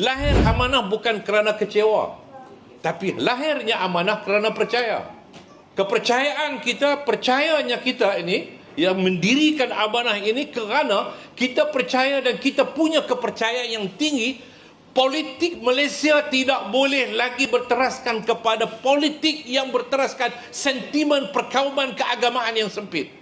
Lahir amanah bukan kerana kecewa. Tapi lahirnya amanah kerana percaya. Kepercayaan kita, percayanya kita ini yang mendirikan amanah ini kerana kita percaya dan kita punya kepercayaan yang tinggi politik Malaysia tidak boleh lagi berteraskan kepada politik yang berteraskan sentimen perkauman keagamaan yang sempit.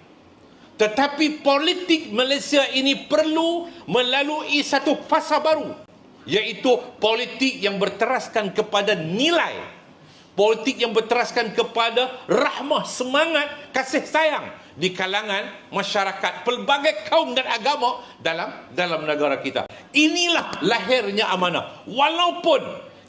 Tetapi politik Malaysia ini perlu melalui satu fasa baru iaitu politik yang berteraskan kepada nilai. Politik yang berteraskan kepada rahmah semangat kasih sayang di kalangan masyarakat pelbagai kaum dan agama dalam dalam negara kita. Inilah lahirnya amanah. Walaupun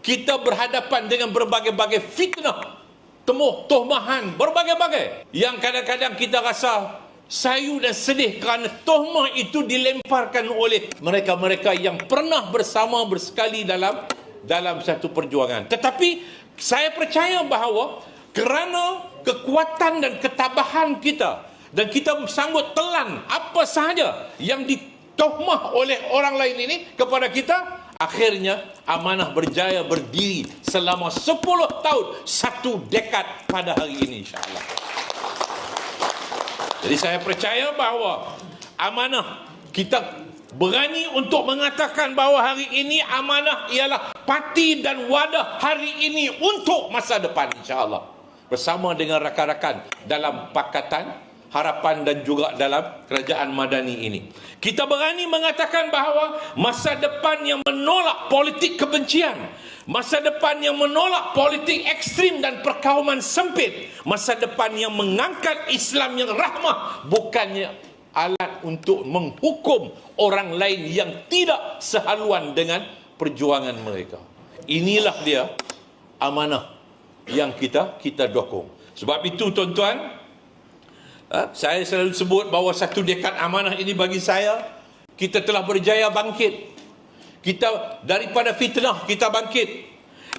kita berhadapan dengan berbagai-bagai fitnah temuh tohmahan berbagai-bagai yang kadang-kadang kita rasa sayu dan sedih kerana tohmah itu dilemparkan oleh mereka-mereka yang pernah bersama bersekali dalam dalam satu perjuangan. Tetapi saya percaya bahawa kerana kekuatan dan ketabahan kita dan kita sanggup telan apa sahaja yang ditohmah oleh orang lain ini kepada kita akhirnya amanah berjaya berdiri selama 10 tahun satu dekad pada hari ini insyaallah jadi saya percaya bahawa amanah kita berani untuk mengatakan bahawa hari ini amanah ialah parti dan wadah hari ini untuk masa depan insya-Allah. Bersama dengan rakan-rakan dalam pakatan harapan dan juga dalam kerajaan madani ini. Kita berani mengatakan bahawa masa depan yang menolak politik kebencian, masa depan yang menolak politik ekstrim dan perkauman sempit, masa depan yang mengangkat Islam yang rahmah bukannya alat untuk menghukum orang lain yang tidak sehaluan dengan perjuangan mereka. Inilah dia amanah yang kita kita dokong. Sebab itu tuan-tuan, Ha? Saya selalu sebut bahawa satu dekad amanah ini bagi saya kita telah berjaya bangkit. Kita daripada fitnah kita bangkit.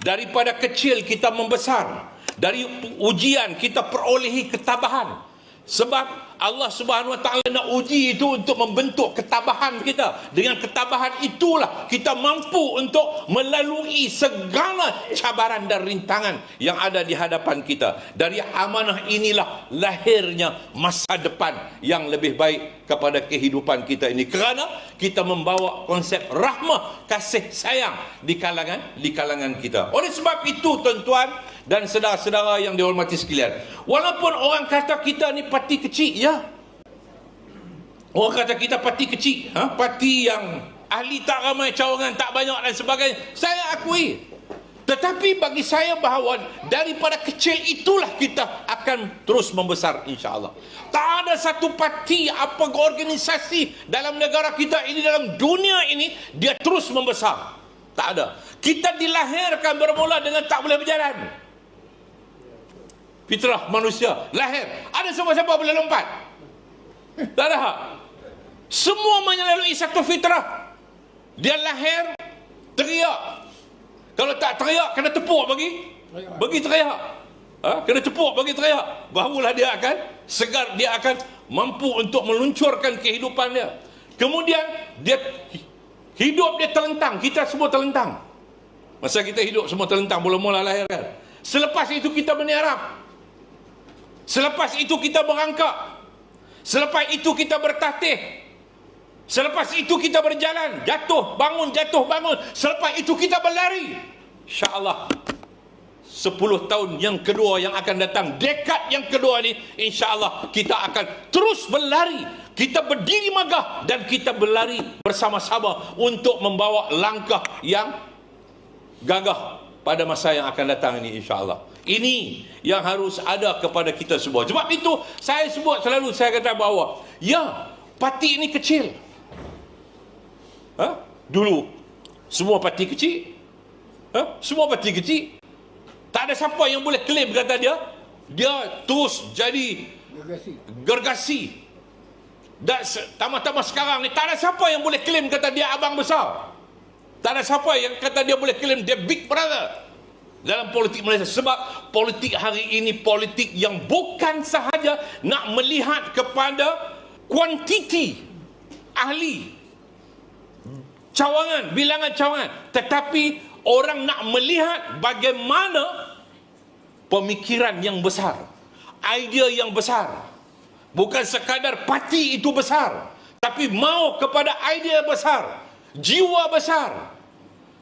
Daripada kecil kita membesar. Dari ujian kita perolehi ketabahan. Sebab Allah Subhanahu Wa Taala nak uji itu untuk membentuk ketabahan kita. Dengan ketabahan itulah kita mampu untuk melalui segala cabaran dan rintangan yang ada di hadapan kita. Dari amanah inilah lahirnya masa depan yang lebih baik kepada kehidupan kita ini. Kerana kita membawa konsep rahmah, kasih sayang di kalangan di kalangan kita. Oleh sebab itu tuan-tuan dan saudara-saudara yang dihormati sekalian. Walaupun orang kata kita ni parti kecil, ya. Orang kata kita parti kecil, ha? parti yang ahli tak ramai, cawangan tak banyak dan sebagainya. Saya akui. Tetapi bagi saya bahawa daripada kecil itulah kita akan terus membesar insya-Allah. Tak ada satu parti apa organisasi dalam negara kita ini dalam dunia ini dia terus membesar. Tak ada. Kita dilahirkan bermula dengan tak boleh berjalan fitrah manusia. Lahir. Ada siapa-siapa boleh lompat? Tak ada semua melalui satu fitrah. Dia lahir teriak. Kalau tak teriak kena tepuk bagi. Bagi teriak. Ha? kena tepuk bagi teriak. Barulah dia akan segar dia akan mampu untuk meluncurkan kehidupan dia. Kemudian dia hidup dia terlentang kita semua terlentang masa kita hidup semua terlentang mula-mula lahir kan? Selepas itu kita berniarap Selepas itu kita berangkak. Selepas itu kita bertatih. Selepas itu kita berjalan. Jatuh, bangun, jatuh, bangun. Selepas itu kita berlari. InsyaAllah. Sepuluh tahun yang kedua yang akan datang. Dekad yang kedua ni. InsyaAllah kita akan terus berlari. Kita berdiri magah. Dan kita berlari bersama-sama. Untuk membawa langkah yang gagah. Pada masa yang akan datang ini insyaAllah. Ini yang harus ada kepada kita semua. Sebab itu saya sebut selalu saya kata bahawa ya parti ini kecil. Ha? Dulu semua parti kecil. Ha? Semua parti kecil. Tak ada siapa yang boleh klaim kata dia dia terus jadi gergasi. gergasi. Dan tambah-tambah sekarang ni tak ada siapa yang boleh klaim kata dia abang besar. Tak ada siapa yang kata dia boleh klaim dia big brother dalam politik Malaysia sebab politik hari ini politik yang bukan sahaja nak melihat kepada kuantiti ahli cawangan, bilangan cawangan. Tetapi orang nak melihat bagaimana pemikiran yang besar, idea yang besar. Bukan sekadar parti itu besar, tapi mau kepada idea besar, jiwa besar.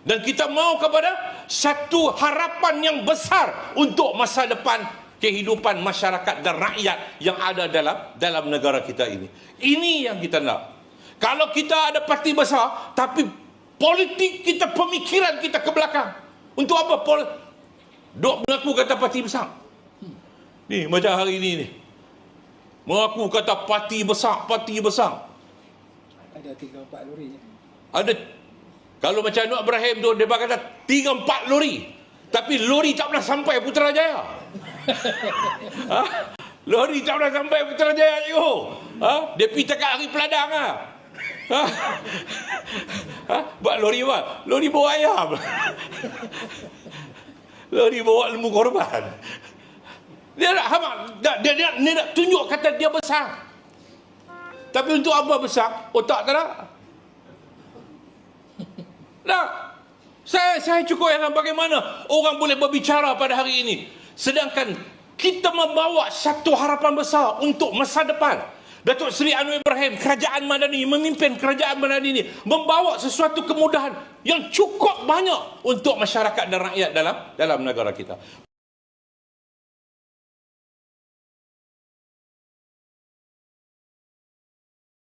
Dan kita mau kepada satu harapan yang besar untuk masa depan kehidupan masyarakat dan rakyat yang ada dalam dalam negara kita ini. Ini yang kita nak. Kalau kita ada parti besar tapi politik kita pemikiran kita ke belakang. Untuk apa pol Dok mengaku kata parti besar. Ni macam hari ini ni. Mengaku kata parti besar, parti besar. Ada tiga empat lori. Ada kalau macam Nur Ibrahim tu dia kata tiga empat lori. Tapi lori tak pernah sampai Putrajaya. ha? Lori tak pernah sampai Putrajaya yo. Ha? Dia pergi dekat hari peladang ah. Ha? ha? Buat lori apa? Lori bawa ayam. lori bawa lembu korban. Dia nak dia, dia, dia, dia nak tunjuk kata dia besar. Tapi untuk apa besar? Otak tak ada. Tak. Saya saya cukup heran bagaimana orang boleh berbicara pada hari ini. Sedangkan kita membawa satu harapan besar untuk masa depan. Datuk Seri Anwar Ibrahim, Kerajaan Madani, memimpin Kerajaan Madani ini membawa sesuatu kemudahan yang cukup banyak untuk masyarakat dan rakyat dalam dalam negara kita.